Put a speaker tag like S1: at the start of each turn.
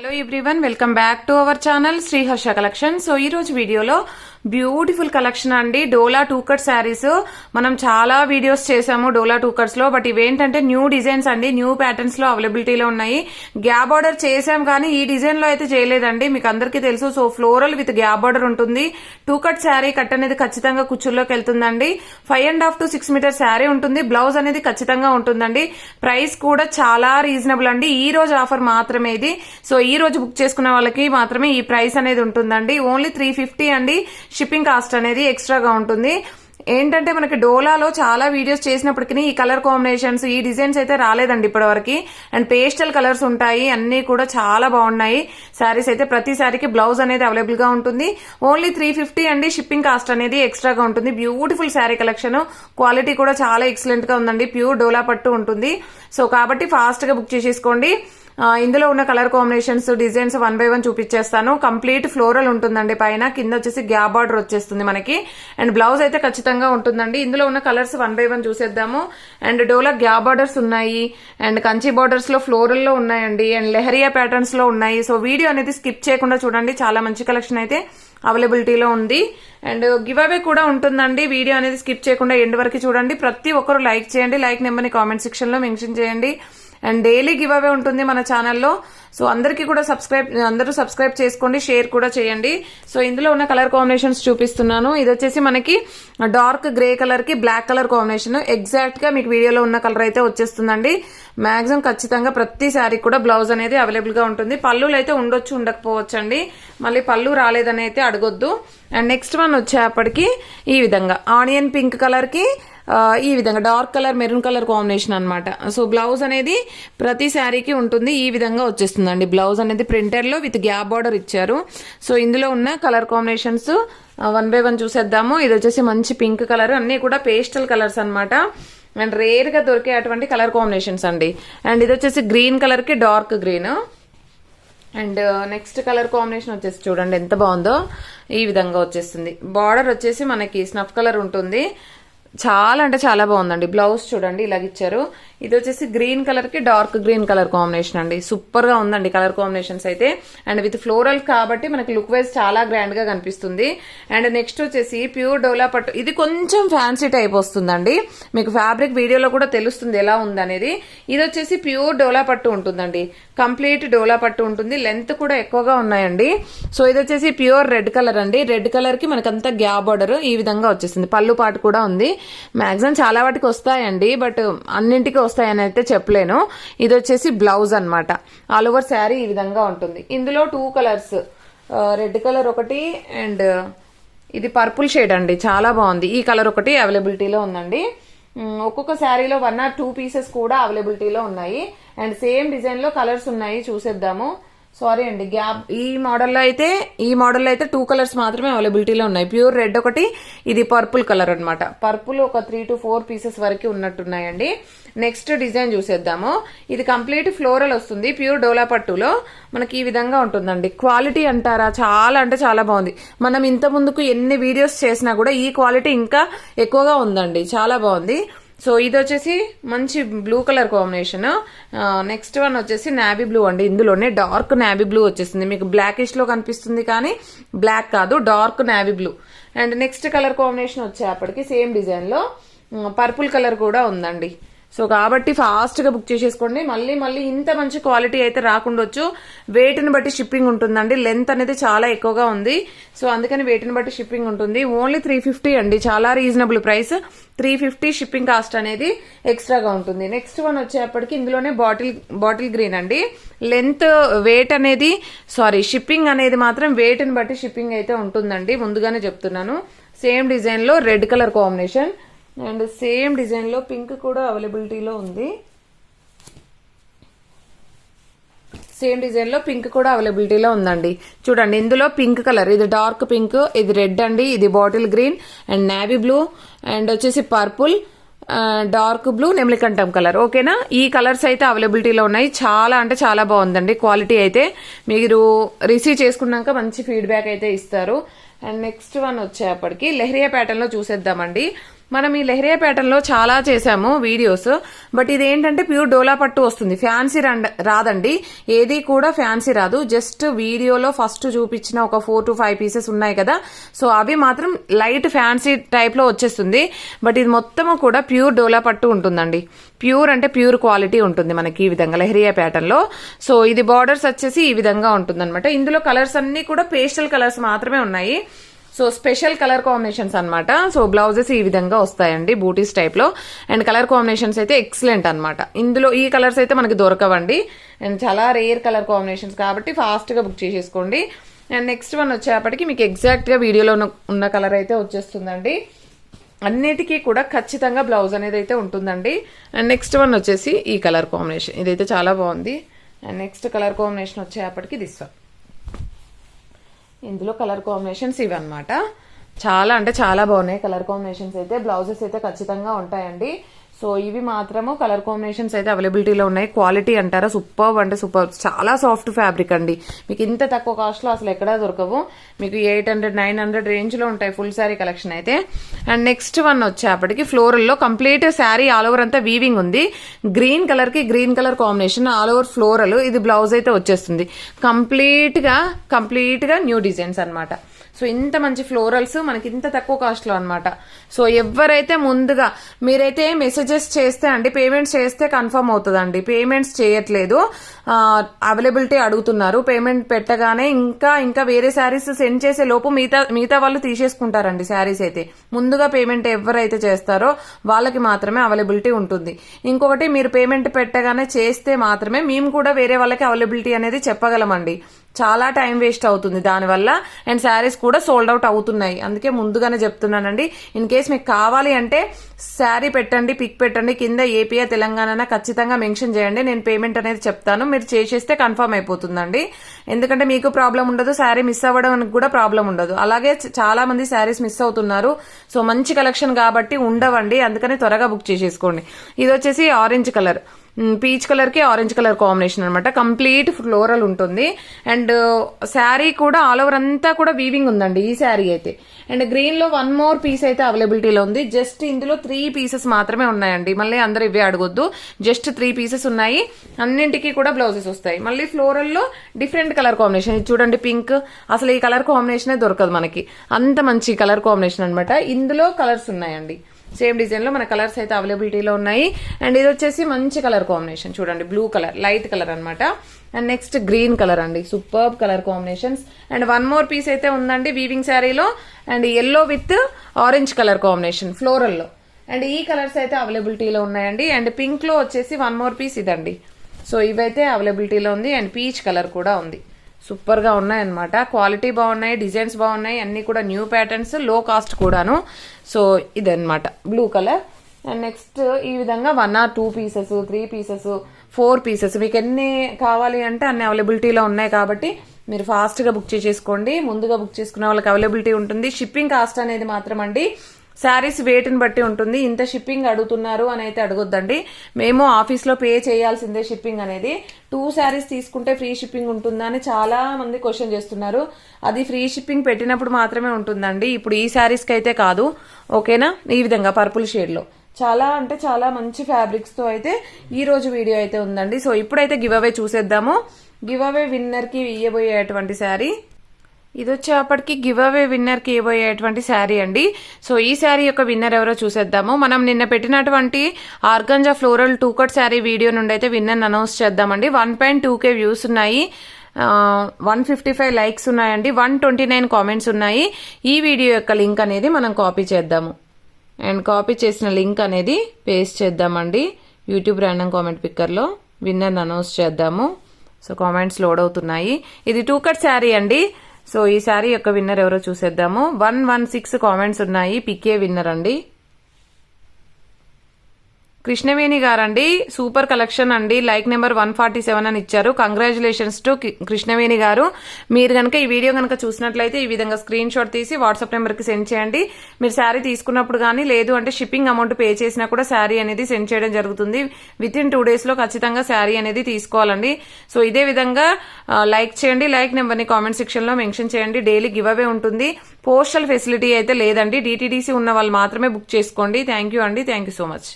S1: Hello everyone welcome back to our channel Sriharsha collection so ఈ రోజు వీడియోలో beautiful collection అండి. డోలా టూ కట్ శారీస్ మనం చాలా వీడియోస్ చేసాము డోలా టూ కట్స్లో బట్ ఇవేంటంటే న్యూ డిజైన్స్ అండి. న్యూ ప్యాటర్న్స్లో అవైలబిలిటీలో ఉన్నాయి. గ్యాప్ ఆర్డర్ చేసాం కానీ ఈ డిజైన్లో అయితే చేయలేదండి. మీకు అందరికీ తెలుసు so floral with gap border ఉంటుంది. టూ కట్ శారీ కట్ అనేది ఖచ్చితంగా కుచ్చుల్లోకి వెళ్తుందండి. Five and half to six metre sari ఉంటుంది. బ్లౌజ్ అనేది ఖచ్చితంగా ఉంటుందండి. ప్రైస్ కూడా చాలా రీజనబుల్ అండి. ఈ రోజు ఆఫర్ మాత్రమే ఇది. సో ఈ రోజు బుక్ చేసుకున్న వాళ్ళకి మాత్రమే ఈ ప్రైస్ అనేది ఉంటుందండి. ఓన్లీ త్రీ ఫిఫ్టీ అండి. షిప్పింగ్ కాస్ట్ అనేది ఎక్స్ట్రాగా ఉంటుంది. ఏంటంటే మనకి డోలాలో చాలా వీడియోస్ చేసినప్పటికీ ఈ కలర్ కాంబినేషన్స్ ఈ డిజైన్స్ అయితే రాలేదండి ఇప్పటివరకు. అండ్ పేస్టల్ కలర్స్ ఉంటాయి. అన్ని కూడా చాలా బాగున్నాయి. శారీస్ అయితే ప్రతి శారీకి బ్లౌజ్ అనేది అవైలబుల్గా ఉంటుంది. ఓన్లీ త్రీ ఫిఫ్టీ అండి. షిప్పింగ్ కాస్ట్ అనేది ఎక్స్ట్రాగా ఉంటుంది. Beautiful sari collection. క్వాలిటీ కూడా చాలా ఎక్సలెంట్గా ఉందండి. ప్యూర్ డోలా పట్టు ఉంటుంది. సో కాబట్టి ఫాస్ట్గా బుక్ చేసేసుకోండి. ఇందులో ఉన్న colour combinations designs one by one చూపించేస్తాను. కంప్లీట్ ఫ్లోరల్ ఉంటుందండి పైన. కింద వచ్చేసి గ్యాప్ బార్డర్ వచ్చేస్తుంది మనకి. అండ్ బ్లౌజ్ అయితే ఖచ్చితంగా ఉంటుందండి. ఇందులో ఉన్న కలర్స్ వన్ బై వన్ చూసేద్దాము. అండ్ డోలా గ్యాప్ బార్డర్స్ ఉన్నాయి. అండ్ కంచి బార్డర్స్లో ఫ్లోరల్లో ఉన్నాయండి. అండ్ లెహరియా ప్యాటర్న్స్లో ఉన్నాయి. సో వీడియో అనేది స్కిప్ చేయకుండా చూడండి. చాలా మంచి కలెక్షన్ అయితే అవైలబిలిటీలో ఉంది. అండ్ గివ్ అవే కూడా ఉంటుందండి. వీడియో అనేది స్కిప్ చేయకుండా ఎండ్ వరకు చూడండి. ప్రతి ఒక్కరు లైక్ చేయండి. లైక్ నెంబర్ని కామెంట్ సెక్షన్లో మెన్షన్ చేయండి. అండ్ డైలీ గివ్ అవే ఉంటుంది మన ఛానల్లో. సో అందరికీ కూడా సబ్స్క్రైబ్ అందరూ సబ్స్క్రైబ్ చేసుకోండి షేర్ కూడా చేయండి. సో ఇందులో ఉన్న కలర్ కాంబినేషన్స్ చూపిస్తున్నాను. ఇది వచ్చేసి మనకి డార్క్ గ్రే కలర్కి బ్లాక్ కలర్ కాంబినేషన్. ఎగ్జాక్ట్గా మీకు వీడియోలో ఉన్న కలర్ అయితే వచ్చేస్తుందండి. మ్యాక్సిమం ఖచ్చితంగా ప్రతి శారీ కూడా బ్లౌజ్ అనేది అవైలబుల్గా ఉంటుంది. పళ్ళులు అయితే ఉండొచ్చు ఉండకపోవచ్చు అండి మళ్ళీ పళ్ళు రాలేదని అయితే అడగొద్దు. అండ్ నెక్స్ట్ వన్ వచ్చేప్పటికి ఈ విధంగా. ఆనియన్ పింక్ కలర్కి ఈ విధంగా dark colour maroon colour combination అనమాట సో బ్లౌజ్ అనేది ప్రతి శారీకి ఉంటుంది ఈ విధంగా వచ్చేస్తుందండి. బ్లౌజ్ అనేది ప్రింటర్లో విత్ గ్యాప్ బార్డర్ ఇచ్చారు. సో ఇందులో ఉన్న colour combinations one by one చూసేద్దాము. ఇది వచ్చేసి మంచి పింక్ కలర్ అన్నీ కూడా పేస్టల్ కలర్స్ అన్నమాట. అండ్ రేర్గా దొరికే అటువంటి కలర్ కాంబినేషన్స్ అండి. అండ్ ఇది వచ్చేసి గ్రీన్ కలర్కి dark green. And next colour combination వచ్చేసి చూడండి ఎంత బాగుందో. ఈ విధంగా వచ్చేస్తుంది. బార్డర్ వచ్చేసి మనకి స్నఫ్ కలర్ ఉంటుంది. చాలా అంటే చాలా బాగుందండి. బ్లౌజ్ చూడండి ఇలాగ ఇచ్చారు. ఇది వచ్చేసి గ్రీన్ కలర్కి డార్క్ గ్రీన్ కలర్ కాంబినేషన్ అండి. సూపర్గా ఉందండి కలర్ కాంబినేషన్స్ అయితే. అండ్ విత్ ఫ్లోరల్ కాబట్టి మనకి లుక్ వైజ్ చాలా గ్రాండ్గా కనిపిస్తుంది. అండ్ నెక్స్ట్ వచ్చేసి ప్యూర్ డోలా పట్టు. ఇది కొంచెం ఫ్యాన్సీ టైప్ వస్తుందండి. మీకు ఫ్యాబ్రిక్ వీడియోలో కూడా తెలుస్తుంది ఎలా ఉందనేది. ఇది వచ్చేసి ప్యూర్ డోలా పట్టు ఉంటుందండి. కంప్లీట్ డోలా పట్టు ఉంటుంది. లెంత్ కూడా ఎక్కువగా ఉన్నాయండి. సో ఇది వచ్చేసి ప్యూర్ రెడ్ కలర్ అండి. రెడ్ కలర్కి మనకంతా గ్యాప్ బార్డర్ ఈ విధంగా వచ్చేసింది. పళ్ళు పాటు కూడా ఉంది. మ్యాక్సిమం చాలా వాటికి వస్తాయండి బట్ అన్నింటికి వస్తాయని అయితే చెప్పలేను. ఇది వచ్చేసి బ్లౌజ్ అన్నమాట. ఆల్ ఓవర్ శారీ ఈ విధంగా ఉంటుంది. ఇందులో టూ కలర్స్ రెడ్ కలర్ ఒకటి అండ్ ఇది పర్పుల్ షేడ్ అండి. చాలా బాగుంది. ఈ కలర్ ఒకటి అవైలబిలిటీలో ఉందండి. ఒక్కొక్క శారీలో వన్ ఆర్ టూ పీసెస్ కూడా అవైలబిలిటీలో ఉన్నాయి. అండ్ సేమ్ డిజైన్లో కలర్స్ ఉన్నాయి చూసేద్దాము. సారీ అండి గ్యాప్ ఈ మోడల్లో అయితే ఈ మోడల్లో అయితే టూ కలర్స్ మాత్రమే అవైలబిలిటీలో ఉన్నాయి. ప్యూర్ రెడ్ ఒకటి ఇది పర్పుల్ కలర్ అన్నమాట. పర్పుల్ ఒక త్రీ టు ఫోర్ పీసెస్ వరకు ఉన్నట్టున్నాయండి. నెక్స్ట్ డిజైన్ చూసేద్దాము. ఇది కంప్లీట్ ఫ్లోరల్ వస్తుంది ప్యూర్ డోలా పట్టులో. మనకి ఈ విధంగా ఉంటుందండి. క్వాలిటీ అంటారా? చాలా అంటే చాలా బాగుంది. మనం ఇంత ముందుకు ఎన్ని వీడియోస్ చేసినా కూడా ఈ క్వాలిటీ ఇంకా ఎక్కువగా ఉందండి. చాలా బాగుంది. సో ఇది వచ్చేసి మంచి blue colour combination next one వచ్చేసి నాబీ బ్లూ అండి. ఇందులోనే డార్క్ నాబీ బ్లూ వచ్చేసింది. మీకు బ్లాకిష్లో కనిపిస్తుంది కానీ బ్లాక్ కాదు dark navy blue and next colour combination వచ్చేప్పటికి సేమ్ డిజైన్లో పర్పుల్ కలర్ కూడా ఉందండి. సో కాబట్టి ఫాస్ట్గా బుక్ చేసేసుకోండి. మళ్ళీ మళ్ళీ ఇంత మంచి క్వాలిటీ అయితే రాకుండొచ్చు. వెయిట్ని బట్టి షిప్పింగ్ ఉంటుందండి. లెంత్ అనేది చాలా ఎక్కువగా ఉంది. సో అందుకని వెయిట్ని బట్టి షిప్పింగ్ ఉంటుంది. ఓన్లీ త్రీ ఫిఫ్టీ అండి. చాలా reasonable price three fifty shipping cost అనేది ఎక్స్ట్రాగా ఉంటుంది. నెక్స్ట్ వన్ వచ్చేప్పటికి ఇందులోనే బాటిల్ బాటిల్ గ్రీన్ అండి. లెంత్ వెయిట్ అనేది సారీ షిప్పింగ్ అనేది మాత్రం వెయిట్ని బట్టి షిప్పింగ్ అయితే ఉంటుందండి. ముందుగానే చెప్తున్నాను. సేమ్ డిజైన్లో red colour combination and same డిజైన్లో పింక్ కూడా అవైలబిలిటీలో ఉంది. సేమ్ డిజైన్లో పింక్ కూడా అవైలబిలిటీలో ఉందండి. చూడండి ఇందులో పింక్ కలర్ ఇది డార్క్ పింక్ ఇది రెడ్ అండి ఇది bottle green and navy blue and వచ్చేసి పర్పుల్ డార్క్ బ్లూ నెమలికంఠం కలర్. ఓకేనా? ఈ కలర్స్ అయితే అవైలబిలిటీలో ఉన్నాయి. చాలా అంటే చాలా బాగుందండి. క్వాలిటీ అయితే మీరు రిసీవ్ చేసుకున్నాక మంచి ఫీడ్బ్యాక్ అయితే ఇస్తారు. అండ్ నెక్స్ట్ వన్ వచ్చేప్పటికి లెహరియా ప్యాటర్న్లో చూసేద్దామండి. మనం ఈ లెహరియా ప్యాటర్న్లో చాలా చేసాము వీడియోస్. బట్ ఇది ఏంటంటే ప్యూర్ డోలా పట్టు వస్తుంది. ఫ్యాన్సీ రాదండి. ఏది కూడా ఫ్యాన్సీ రాదు. జస్ట్ వీడియోలో ఫస్ట్ చూపించిన ఒక ఫోర్ టు ఫైవ్ పీసెస్ ఉన్నాయి కదా. సో అవి మాత్రం లైట్ ఫ్యాన్సీ టైప్లో వచ్చేస్తుంది. బట్ ఇది మొత్తం కూడా ప్యూర్ డోలా పట్టు ఉంటుందండి. ప్యూర్ అంటే ప్యూర్ క్వాలిటీ ఉంటుంది మనకి ఈ విధంగా లెహరియా ప్యాటర్న్లో సో ఇది బార్డర్స్ వచ్చేసి ఈ విధంగా ఉంటుంది ఇందులో కలర్స్ అన్ని కూడా పేస్టల్ కలర్స్ మాత్రమే ఉన్నాయి. సో స్పెషల్ కలర్ కాంబినేషన్స్ అనమాట సో బ్లౌజెస్ ఈ విధంగా వస్తాయండి బూటీస్ టైప్లో అండ్ కలర్ కాంబినేషన్స్ అయితే ఎక్సలెంట్ అనమాట ఇందులో ఈ కలర్స్ అయితే మనకి దొరకవండి. అండ్ చాలా రేర్ కలర్ కాంబినేషన్స్ కాబట్టి ఫాస్ట్గా బుక్ చేసేసుకోండి. అండ్ నెక్స్ట్ వన్ వచ్చేపటికి మీకు ఎగ్జాక్ట్గా వీడియోలో ఉన్న- ఉన్న కలర్ అయితే వచ్చేస్తుందండి. అన్నిటికీ కూడా ఖచ్చితంగా బ్లౌజ్ అనేది అయితే ఉంటుందండి. అండ్ నెక్స్ట్ వన్ వచ్చేసి ఈ కలర్ కాంబినేషన్ ఇదైతే చాలా బాగుంది. అండ్ నెక్స్ట్ కలర్ కాంబినేషన్ వచ్చేపటికి దిస్ వన్ ఇందులో కలర్ కాంబినేషన్స్ ఇవి అనమాట చాలా అంటే చాలా బాగున్నాయి. కలర్ కాంబినేషన్స్ అయితే బ్లౌజెస్ అయితే ఖచ్చితంగా ఉంటాయండి. సో ఇవి మాత్రము కలర్ కాంబినేషన్స్ అయితే అవైలబిలిటీలో ఉన్నాయి. క్వాలిటీ అంటారా సూపర్ అంటే సూపర్. చాలా సాఫ్ట్ ఫ్యాబ్రిక్ అండి. మీకు ఇంత తక్కువ కాస్ట్లో అసలు ఎక్కడా దొరకవు. మీకు ఎయిట్ హండ్రెడ్ నైన్ హండ్రెడ్ రేంజ్లో ఉంటాయి ఫుల్ శారీ కలెక్షన్ అయితే. అండ్ నెక్స్ట్ వన్ వచ్చేపటికి ఫ్లోరల్లో కంప్లీట్ శారీ ఆల్ ఓవర్ అంతా వీవింగ్ ఉంది. గ్రీన్ కలర్కి green colour combination all over floral ఇది బ్లౌజ్ అయితే వచ్చేస్తుంది. కంప్లీట్గా కంప్లీట్గా న్యూ డిజైన్స్ అనమాట సో ఇంత మంచి ఫ్లోరల్స్ మనకి ఇంత తక్కువ కాస్ట్లో అనమాట సో ఎవరైతే ముందుగా మీరైతే మెసేజ్ మెసేజెస్ చేస్తే అండి పేమెంట్స్ చేస్తే కన్ఫర్మ్ అవుతుందండి. పేమెంట్స్ చేయట్లేదు. అవైలబిలిటీ అడుగుతున్నారు. పేమెంట్ పెట్టగానే ఇంకా ఇంకా వేరే శారీస్ సెండ్ చేసే లోపు మిగతా మిగతా వాళ్ళు తీసేసుకుంటారండి శారీస్ అయితే. ముందుగా పేమెంట్ ఎవరైతే చేస్తారో వాళ్ళకి మాత్రమే అవైలబిలిటీ ఉంటుంది. ఇంకొకటి మీరు పేమెంట్ పెట్టగానే చేస్తే మాత్రమే మేము కూడా వేరే వాళ్ళకి అవైలబిలిటీ అనేది చెప్పగలమండి. చాలా టైం వేస్ట్ అవుతుంది దానివల్ల. అండ్ శారీస్ కూడా సోల్డ్ అవుట్ అవుతున్నాయి. అందుకే ముందుగానే చెప్తున్నానండి ఇన్ కేస్ మీకు కావాలి అంటే శారీ పెట్టండి పిక్ పెట్టండి కింద ఏపీఆ తెలంగాణ ఖచ్చితంగా మెన్షన్ చేయండి. నేను పేమెంట్ అనేది చెప్తాను. మీరు చేసేస్తే కన్ఫర్మ్ అయిపోతుందండి. ఎందుకంటే మీకు ప్రాబ్లం ఉండదు శారీ మిస్ అవ్వడానికి కూడా ప్రాబ్లం ఉండదు. అలాగే చాలా మంది శారీస్ మిస్ అవుతున్నారు. సో మంచి కలెక్షన్ కాబట్టి ఉండవండి. అందుకని త్వరగా బుక్ చేసేసుకోండి. ఇది వచ్చేసి ఆరెంజ్ కలర్ పీచ్ కలర్కి ఆరెంజ్ కలర్ కాంబినేషన్ అనమాట కంప్లీట్ ఫ్లోరల్ ఉంటుంది. అండ్ శారీ కూడా ఆల్ ఓవర్ అంతా కూడా వీవింగ్ ఉందండి ఈ శారీ అయితే. అండ్ గ్రీన్లో వన్ మోర్ పీస్ అయితే అవైలబిలిటీలో ఉంది. జస్ట్ ఇందులో త్రీ పీసెస్ మాత్రమే ఉన్నాయండి. మళ్ళీ అందరూ ఇవే అడగొద్దు. జస్ట్ త్రీ పీసెస్ ఉన్నాయి. అన్నింటికి కూడా బ్లౌజెస్ వస్తాయి. మళ్ళీ ఫ్లోరల్లో డిఫరెంట్ కలర్ కాంబినేషన్ ఇది చూడండి పింక్ అసలు ఈ కలర్ కాంబినేషనే దొరకదు మనకి. అంత మంచి కలర్ కాంబినేషన్ అనమాట ఇందులో కలర్స్ ఉన్నాయండి. సేమ్ డిజైన్లో మన కలర్స్ అయితే అవైలబిలిటీలో ఉన్నాయి. అండ్ ఇది వచ్చేసి మంచి కలర్ కాంబినేషన్. చూడండి బ్లూ కలర్ లైట్ కలర్ అనమాట అండ్ నెక్స్ట్ గ్రీన్ కలర్ అండి. Super colour combinations. And one more piece అయితే ఉందండి వీవింగ్ శారీలో. And yellow with orange colour combination ఫ్లోరల్లో. And ఈ కలర్స్ అయితే అవైలబిలిటీలో ఉన్నాయండి. అండ్ పింక్లో వచ్చేసి వన్ మోర్ పీస్ ఇదండి. సో ఇవైతే అవైలబిలిటీలో ఉంది. అండ్ పీచ్ కలర్ కూడా ఉంది. సూపర్గా ఉన్నాయన్నమాట. ఉన్నాయి అనమాట క్వాలిటీ బాగున్నాయి డిజైన్స్ బాగున్నాయి అన్నీ కూడా న్యూ ప్యాటర్న్స్లో కాస్ట్ కూడాను. సో ఇదన్నమాట. బ్లూ కలర్ అండ్ నెక్స్ట్ ఈ విధంగా one or two pieces three pieces four pieces మీకు ఎన్ని కావాలి అంటే అన్ని అవైలబిలిటీలో ఉన్నాయి కాబట్టి మీరు ఫాస్ట్గా బుక్ చేసేసుకోండి. ముందుగా బుక్ చేసుకునే వాళ్ళకి అవైలబిలిటీ ఉంటుంది. షిప్పింగ్ కాస్ట్ అనేది మాత్రం అండి శారీస్ వెయిట్ని బట్టి ఉంటుంది. ఇంత షిప్పింగ్ అడుగుతున్నారు అని అయితే అడగొద్దండి. మేము ఆఫీస్లో పే చేయాల్సిందే షిప్పింగ్ అనేది. టూ శారీస్ తీసుకుంటే ఫ్రీ షిప్పింగ్ ఉంటుందా అని చాలా మంది క్వశ్చన్ చేస్తున్నారు. అది ఫ్రీ షిప్పింగ్ పెట్టినప్పుడు మాత్రమే ఉంటుందండి. ఇప్పుడు ఈ శారీస్కి అయితే కాదు. ఓకేనా ఈ విధంగా పర్పుల్ షేడ్లో చాలా అంటే చాలా మంచి ఫ్యాబ్రిక్స్తో అయితే ఈ రోజు వీడియో అయితే ఉందండి. సో ఇప్పుడైతే గివ్ అవే చూసేద్దాము. గివ్ అవే విన్నర్కి ఇయ్యబోయేటువంటి శారీ ఇది వచ్చేపటికి గివ్ అవే విన్నర్కి ఇవ్వబోయేటువంటి శారీ అండి. సో ఈ శారీ యొక్క విన్నర్ ఎవరో చూసేద్దాము. మనం నిన్న పెట్టినటువంటి organza floral two cut sari video నుండి అయితే విన్నర్ అనౌన్స్ చేద్దామండి. One point two K views ఉన్నాయి. వన్ ఫిఫ్టీ ఫైవ్ లైక్స్ ఉన్నాయండి. వన్ ట్వంటీ నైన్ కామెంట్స్ ఉన్నాయి. ఈ వీడియో యొక్క లింక్ అనేది మనం కాపీ చేద్దాము. అండ్ కాపీ చేసిన లింక్ అనేది పేస్ట్ చేద్దామండి. యూట్యూబ్ ర్యాండమ్ కామెంట్ పిక్కర్లో విన్నర్ అనౌన్స్ చేద్దాము. సో కామెంట్స్ లోడ్ అవుతున్నాయి. ఇది టూ కట్ శారీ అండి. సో ఈ శారీ యొక్క విన్నర్ ఎవరో చూసేద్దాము. వన్ వన్ సిక్స్ కామెంట్స్ ఉన్నాయి. పికే విన్నర్ అండి. కృష్ణవేణి గారండి సూపర్ కలెక్షన్ అండి. Like number one forty seven అని ఇచ్చారు. కంగ్రాచులేషన్స్ టు కృష్ణవేణి గారు. మీరు కనుక ఈ వీడియో కనుక చూసినట్లయితే ఈ విధంగా స్క్రీన్ షాట్ తీసి వాట్సాప్ నెంబర్కి సెండ్ చేయండి. మీరు శారీ తీసుకున్నప్పుడు కానీ లేదు అంటే షిప్పింగ్ అమౌంట్ పే చేసినా కూడా శారీ అనేది సెండ్ చేయడం జరుగుతుంది. విత్ ఇన్ టూ డేస్లో ఖచ్చితంగా శారీ అనేది తీసుకోవాలండి. సో ఇదే విధంగా లైక్ చేయండి. లైక్ నెంబర్ని కామెంట్ సెక్షన్లో మెన్షన్ చేయండి. డైలీ గివ్ అవే ఉంటుంది. పోస్టల్ ఫెసిలిటీ అయితే లేదండి. డిటీడీసీ ఉన్న వాళ్ళు మాత్రమే బుక్ చేసుకోండి. థ్యాంక్ యూ అండి. Thank you so much.